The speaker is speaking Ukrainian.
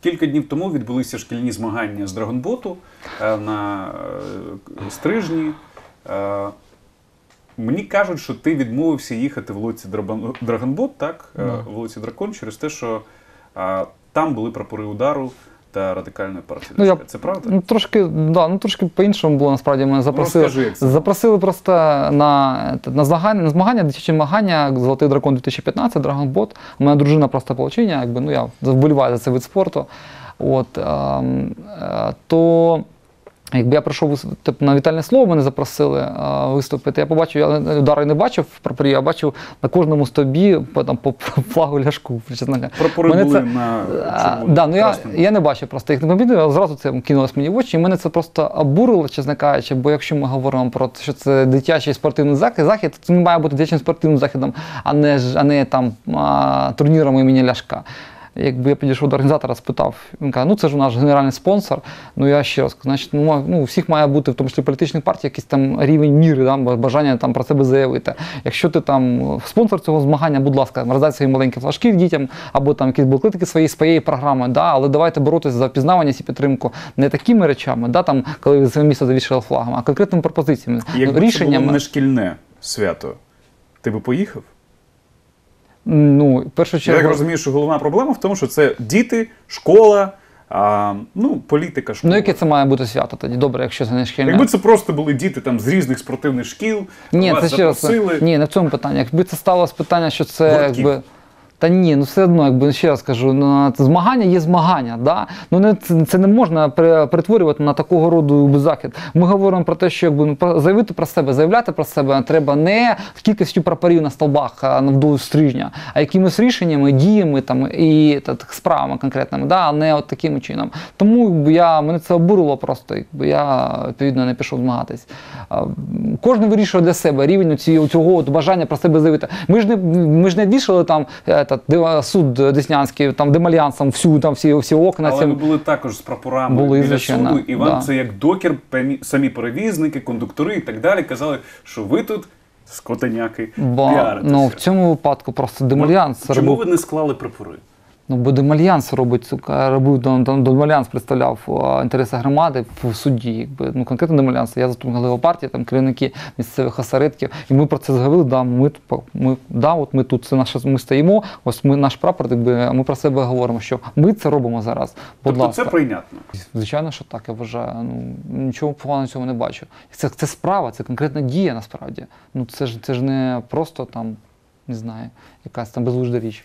кілька днів тому відбулися шкільні змагання з Драгонботу е, на е, стрижні. Е, Мені кажуть, що ти відмовився їхати в Драбан- Драгонбот, так? Е, В Вулиці Дракон, через те, що там були прапори удару та радикальної партії. Ну, я- Це правда? Ну трошки, да, ну трошки по-іншому було насправді. Мене запросили. розкажи, як запросили просто на, на, змагання, на змагання, дитячі змагання, Золотий дракон 2015, Драгонбот. У мене дружина просто получення, якби ну я вболіваю за цей вид спорту. От, ем, е, то Якби я прийшов типу, на вітальне слово, мене запросили а, виступити. Я побачив, я удари не бачив в прапорі, я бачив на кожному стовбі по, там, по флагу ляшку. Чесно. Прапори Мене були це- на А, да, ну я, я не бачив просто їх не помітив, але зразу це кинулось мені в очі, і мене це просто обурило, чесно кажучи, бо якщо ми говоримо про те, що це дитячий спортивний захід, захід це не має бути дитячим спортивним заходом, а не, а не там а, турніром імені Ляшка. Якби я підійшов до організатора, спитав, він каже, ну це ж наш генеральний спонсор. Ну я ще раз значить, ну, ну у всіх має бути, в тому числі політичних партій, якийсь там рівень міри, там, бажання там про себе заявити. Якщо ти там спонсор цього змагання, будь ласка, роздай свої маленькі флажки дітям, або там якісь буклетики свої своєї програми, да, але давайте боротися за впізнаваність і підтримку не такими речами, да, там, коли своє місто завішали флагом, а конкретними пропозиціями, Якби це рішеннями. було не шкільне свято, ти би поїхав? Ну, в першу Я чергу, так розумію, що головна проблема в тому, що це діти, школа, а, ну, політика школа. ну яке це має бути свято тоді? Добре, якщо це не шкільне. Якби це просто були діти там з різних спортивних шкіл, Ні, вас це ще раз. запросили. Ні, не в цьому питанні. Якби це сталося питання, що це Гуртків. якби. Та ні, ну все одно, якби ще раз кажу, ну, змагання є змагання. Да? Ну не це, це не можна перетворювати на такого роду захід. Ми говоримо про те, що якби ну заявити про себе, заявляти про себе треба не кількістю прапорів на столбах а, навдовж стрижня, а якимись рішеннями, діями там і та, так, справами конкретними, да? а не от таким чином. Тому я мене це обурило просто. Якби я відповідно не пішов змагатись. Кожен вирішує для себе рівень цього от бажання про себе заявити. Ми ж не ми ж не вішали там де- суд Деснянський, там демальянсом всю там всі, всі окна. Але цим... ви були також з прапорами Були, біля звичайно, суду, і вам да. це як докір, самі перевізники, кондуктори і так далі казали, що ви тут скотеняки Бо ну, в цьому випадку просто демальянс Чому робив. ви не склали прапори? Ну, бо Демальянс робить, робив Демальянс представляв інтереси громади в суді. Якби, ну, конкретно Демальянс. Я заступник голови партії, там керівники місцевих осередків. І ми про це зговорили, да, ми, ми, да, от ми тут це наше, ми стоїмо, ось ми наш прапор, якби, ми про себе говоримо, що ми це робимо зараз. Будь Тобто ласка. це прийнятно. Звичайно, що так, я вважаю. Ну, нічого поганого в цьому не бачу. Це, це справа, це конкретна дія насправді. Ну, це ж, це ж не просто там, не знаю, якась там безглужда річ.